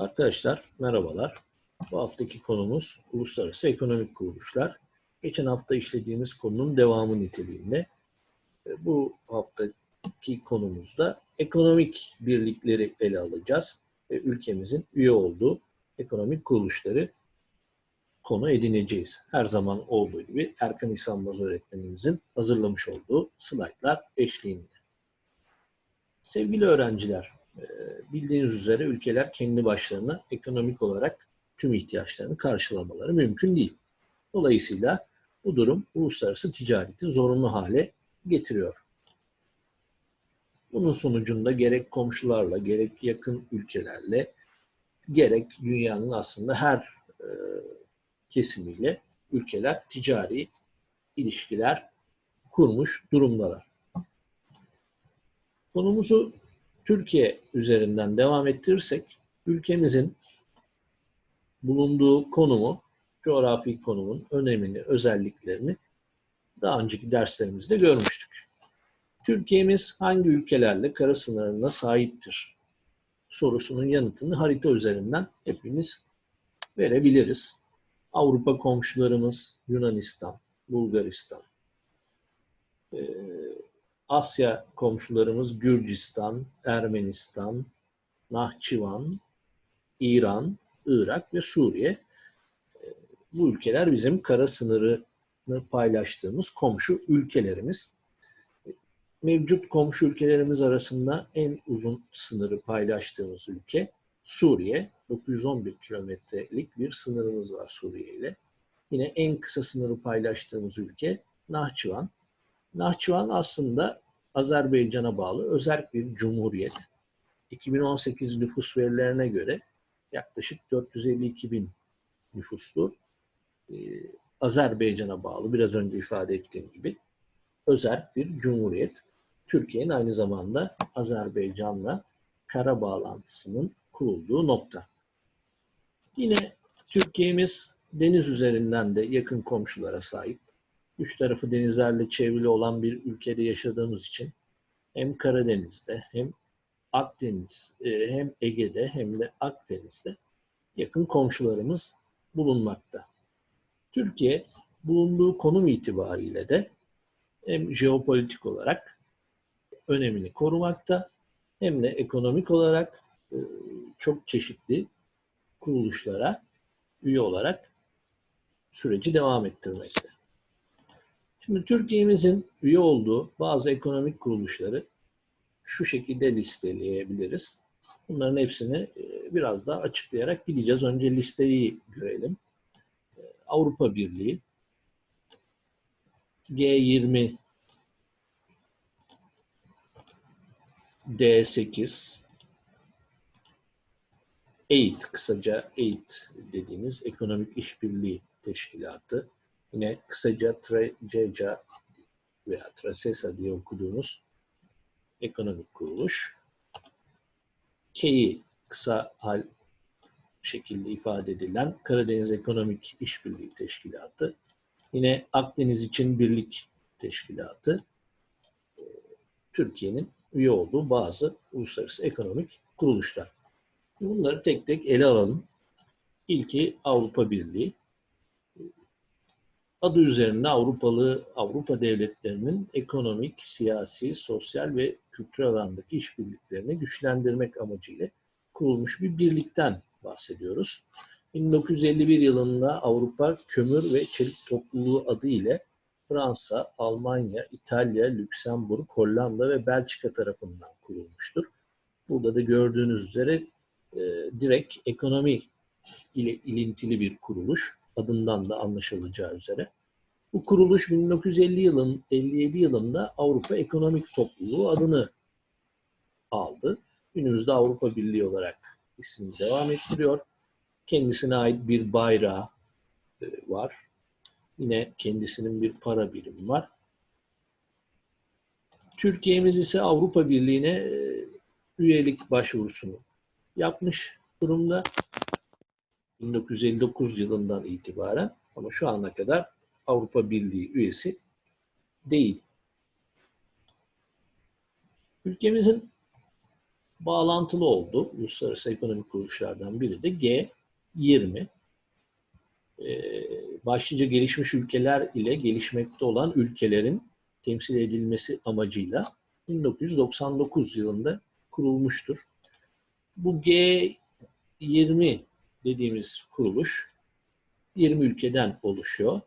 Arkadaşlar merhabalar. Bu haftaki konumuz uluslararası ekonomik kuruluşlar. Geçen hafta işlediğimiz konunun devamı niteliğinde. E, Bu haftaki konumuzda ekonomik birlikleri ele alacağız. Ve ülkemizin üye olduğu ekonomik kuruluşları konu edineceğiz. Her zaman olduğu gibi Erkan İhsanmaz öğretmenimizin hazırlamış olduğu slaytlar eşliğinde. Sevgili öğrenciler, bildiğiniz üzere ülkeler kendi başlarına ekonomik olarak tüm ihtiyaçlarını karşılamaları mümkün değil. Dolayısıyla bu durum uluslararası ticareti zorunlu hale getiriyor. Bunun sonucunda gerek komşularla, gerek yakın ülkelerle, gerek dünyanın aslında her e, kesimiyle ülkeler ticari ilişkiler kurmuş durumdalar. Konumuzu Türkiye üzerinden devam ettirirsek, ülkemizin bulunduğu konumu, coğrafi konumun önemini, özelliklerini daha önceki derslerimizde görmüştük. Türkiye'miz hangi ülkelerle kara sınırına sahiptir sorusunun yanıtını harita üzerinden hepimiz verebiliriz. Avrupa komşularımız Yunanistan, Bulgaristan, Asya komşularımız Gürcistan, Ermenistan, Nahçıvan, İran, Irak ve Suriye. Ee, Bu ülkeler bizim kara sınırını paylaştığımız komşu ülkelerimiz. Mevcut komşu ülkelerimiz arasında en uzun sınırı paylaştığımız ülke Suriye. 911 kilometrelik bir sınırımız var Suriye ile. Yine en kısa sınırı paylaştığımız ülke Nahçıvan. Nahçıvan aslında Azerbaycan'a bağlı özerk bir cumhuriyet. 2018 nüfus verilerine göre yaklaşık 452 bin nüfuslu ee, Azerbaycan'a bağlı biraz önce ifade ettiğim gibi özerk bir cumhuriyet. Türkiye'nin aynı zamanda Azerbaycan'la kara bağlantısının kurulduğu nokta. Yine Türkiye'miz deniz üzerinden de yakın komşulara sahip. Üç tarafı denizlerle çevrili olan bir ülkede yaşadığımız için hem Karadeniz'de hem Akdeniz e, hem Ege'de hem de Akdeniz'de yakın komşularımız bulunmakta. Türkiye bulunduğu konum itibariyle de hem jeopolitik olarak önemini korumakta hem de ekonomik olarak e, çok çeşitli kuruluşlara üye olarak süreci devam ettirmekte. Şimdi Türkiye'mizin üye olduğu bazı ekonomik kuruluşları şu şekilde listeleyebiliriz. Bunların hepsini e, biraz daha açıklayarak gideceğiz. Önce listeyi görelim. E, Avrupa Birliği, G20, D8, EIT, kısaca EIT dediğimiz Ekonomik İşbirliği Teşkilatı. Yine kısaca TRECECA veya TRASESA diye okuduğumuz ekonomik kuruluş. KEİ kısa hal şekilde ifade edilen Karadeniz Ekonomik İşbirliği Teşkilatı. Yine Akdeniz için Birlik Teşkilatı. Türkiye'nin üye olduğu bazı uluslararası ekonomik kuruluşlar. Bunları tek tek ele alalım. İlki Avrupa Birliği. Adı üzerinde Avrupalı Avrupa devletlerinin ekonomik, siyasi, sosyal ve kültürel alandaki işbirliklerini güçlendirmek amacıyla kurulmuş bir birlikten bahsediyoruz. 1951 yılında Avrupa Kömür ve Çelik Topluluğu adı ile Fransa, Almanya, İtalya, Lüksemburg, Hollanda ve Belçika tarafından kurulmuştur. Burada da gördüğünüz üzere e, direkt ekonomi ile ilintili bir kuruluş. Adından da anlaşılacağı üzere. Bu kuruluş 1950 yılın 57 yılında Avrupa Ekonomik Topluluğu adını aldı. Günümüzde Avrupa Birliği olarak ismini devam ettiriyor. Kendisine ait bir bayrağı e, var. Yine kendisinin bir para birimi var. Türkiye'miz ise Avrupa Birliği'ne e, üyelik başvurusunu yapmış durumda. 1959 yılından itibaren ama şu ana kadar Avrupa Birliği üyesi değil. Ülkemizin bağlantılı oldu. Uluslararası ekonomik kuruluşlardan biri de G20. Ee, başlıca gelişmiş ülkeler ile gelişmekte olan ülkelerin temsil edilmesi amacıyla 1999 yılında kurulmuştur. Bu G20 dediğimiz kuruluş 20 ülkeden oluşuyor.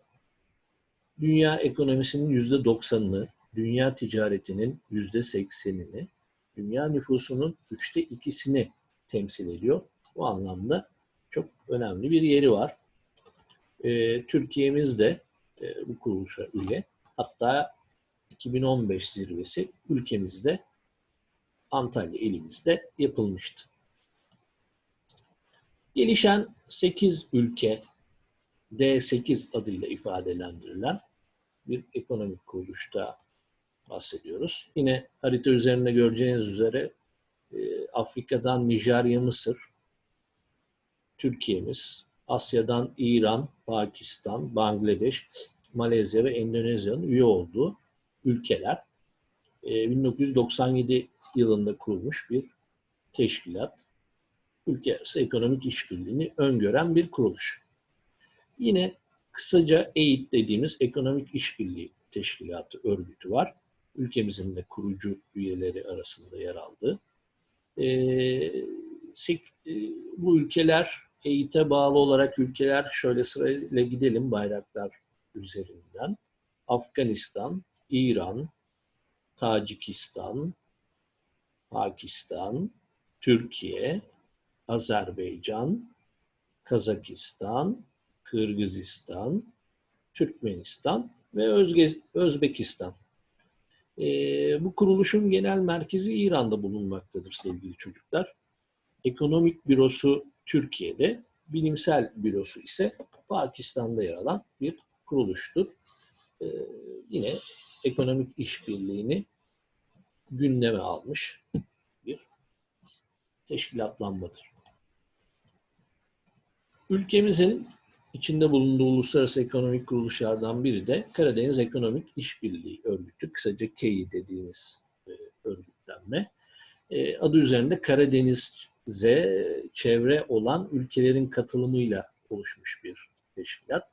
Dünya ekonomisinin %90'ını, dünya ticaretinin %80'ini, dünya nüfusunun üçte ikisini temsil ediyor. Bu anlamda çok önemli bir yeri var. Ee, Türkiye'miz de e, bu kuruluşa üye. Hatta 2015 zirvesi ülkemizde Antalya ilimizde yapılmıştı. Gelişen 8 ülke D8 adıyla ifadelendirilen bir ekonomik kuruluşta bahsediyoruz. Yine harita üzerinde göreceğiniz üzere e, Afrika'dan Nijerya, Mısır, Türkiye'miz, Asya'dan İran, Pakistan, Bangladeş, Malezya ve Endonezya'nın üye olduğu ülkeler. 1997 e, yılında kurulmuş bir teşkilat. Ülke arası ekonomik işbirliğini öngören bir kuruluş. Yine kısaca EİT dediğimiz Ekonomik İşbirliği Teşkilatı örgütü var. Ülkemizin de kurucu üyeleri arasında yer aldı. Ee, e, bu ülkeler EİT'e bağlı olarak ülkeler şöyle sırayla gidelim bayraklar üzerinden. Afganistan, İran, Tacikistan, Pakistan, Türkiye, Azerbaycan, Kazakistan, Kırgızistan, Türkmenistan ve Özge Özbekistan. Ee, bu kuruluşun genel merkezi İran'da bulunmaktadır sevgili çocuklar. Ekonomik bürosu Türkiye'de, bilimsel bürosu ise Pakistan'da yer alan bir kuruluştur. Ee, yine ekonomik işbirliğini gündeme almış bir teşkilatlanmadır. Ülkemizin içinde bulunduğu uluslararası ekonomik kuruluşlardan biri de Karadeniz Ekonomik İşbirliği Örgütü, kısaca KEİ dediğimiz e, örgütlenme. E, adı üzerinde Karadeniz'e çevre olan ülkelerin katılımıyla oluşmuş bir teşkilat.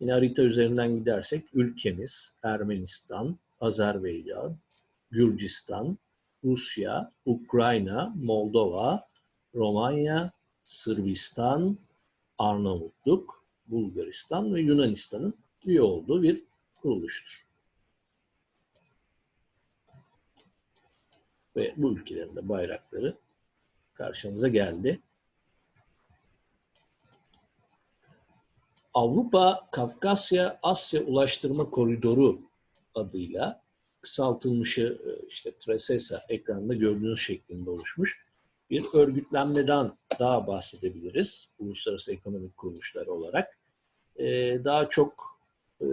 Yine harita üzerinden gidersek ülkemiz, Ermenistan, Azerbaycan, Gürcistan, Rusya, Ukrayna, Moldova, Romanya, Sırbistan, Arnavutluk, Bulgaristan ve Yunanistan'ın üye olduğu bir kuruluştur. Ve bu ülkelerin de bayrakları karşınıza geldi. Avrupa Kafkasya Asya Ulaştırma Koridoru adıyla kısaltılmışı e, işte Tresesa ekranında gördüğünüz şeklinde oluşmuş bir örgütlenmeden daha bahsedebiliriz. Uluslararası ekonomik kuruluşlar olarak. Ee, daha çok e,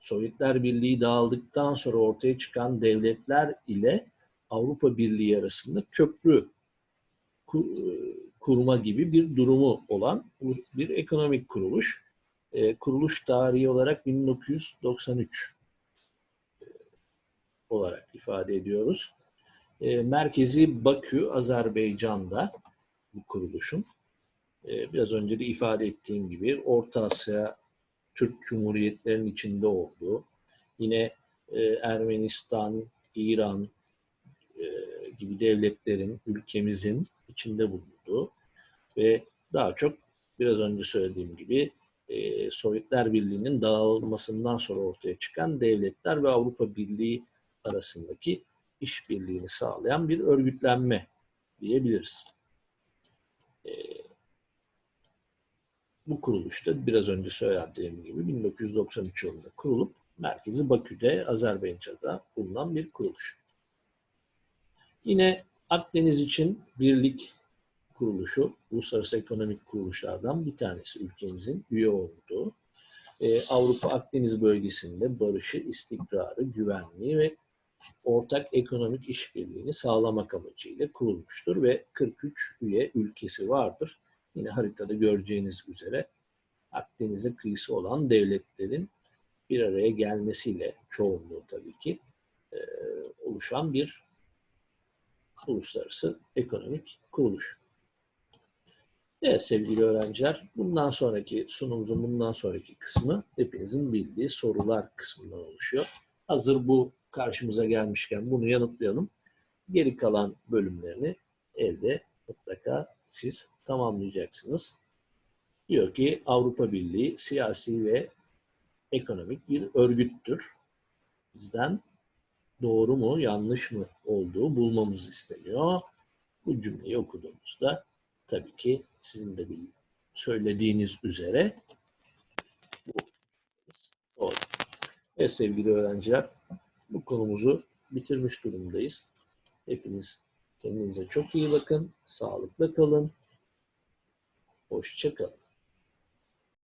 Sovyetler Birliği dağıldıktan sonra ortaya çıkan devletler ile Avrupa Birliği arasında köprü kurma gibi bir durumu olan bir ekonomik kuruluş. E, kuruluş tarihi olarak 1993 e, olarak ifade ediyoruz. E, merkezi Bakü, Azerbaycan'da bu kuruluşun. E, biraz önce de ifade ettiğim gibi Orta Asya, Türk Cumhuriyetlerinin içinde olduğu, yine e, Ermenistan, İran gibi devletlerin, ülkemizin içinde bulunduğu ve daha çok biraz önce söylediğim gibi Sovyetler Birliği'nin dağılmasından sonra ortaya çıkan devletler ve Avrupa Birliği arasındaki işbirliğini sağlayan bir örgütlenme diyebiliriz. E, bu kuruluşta biraz önce söylediğim gibi 1993 yılında kurulup merkezi Bakü'de, Azerbaycan'da bulunan bir kuruluş. Yine Akdeniz için birlik kuruluşu, uluslararası ekonomik kuruluşlardan bir tanesi ülkemizin üye olduğu. Ee, Avrupa Akdeniz bölgesinde barışı, istikrarı, güvenliği ve ortak ekonomik işbirliğini sağlamak amacıyla kurulmuştur ve 43 üye ülkesi vardır. Yine haritada göreceğiniz üzere Akdeniz'e kıyısı olan devletlerin bir araya gelmesiyle çoğunluğu tabii ki e, oluşan bir uluslararası ekonomik kuruluş. Evet sevgili öğrenciler, bundan sonraki sunumumuzun bundan sonraki kısmı hepinizin bildiği sorular kısmından oluşuyor. Hazır bu karşımıza gelmişken bunu yanıtlayalım. Geri kalan bölümlerini evde mutlaka siz tamamlayacaksınız. Diyor ki Avrupa Birliği siyasi ve ekonomik bir örgüttür. Bizden doğru mu yanlış mı olduğu bulmamız isteniyor. Bu cümleyi okuduğumuzda tabii ki sizin de söylediğiniz üzere bu doğru. Evet sevgili öğrenciler bu konumuzu bitirmiş durumdayız. Hepiniz kendinize çok iyi bakın. Sağlıkla kalın. Hoşça kalın.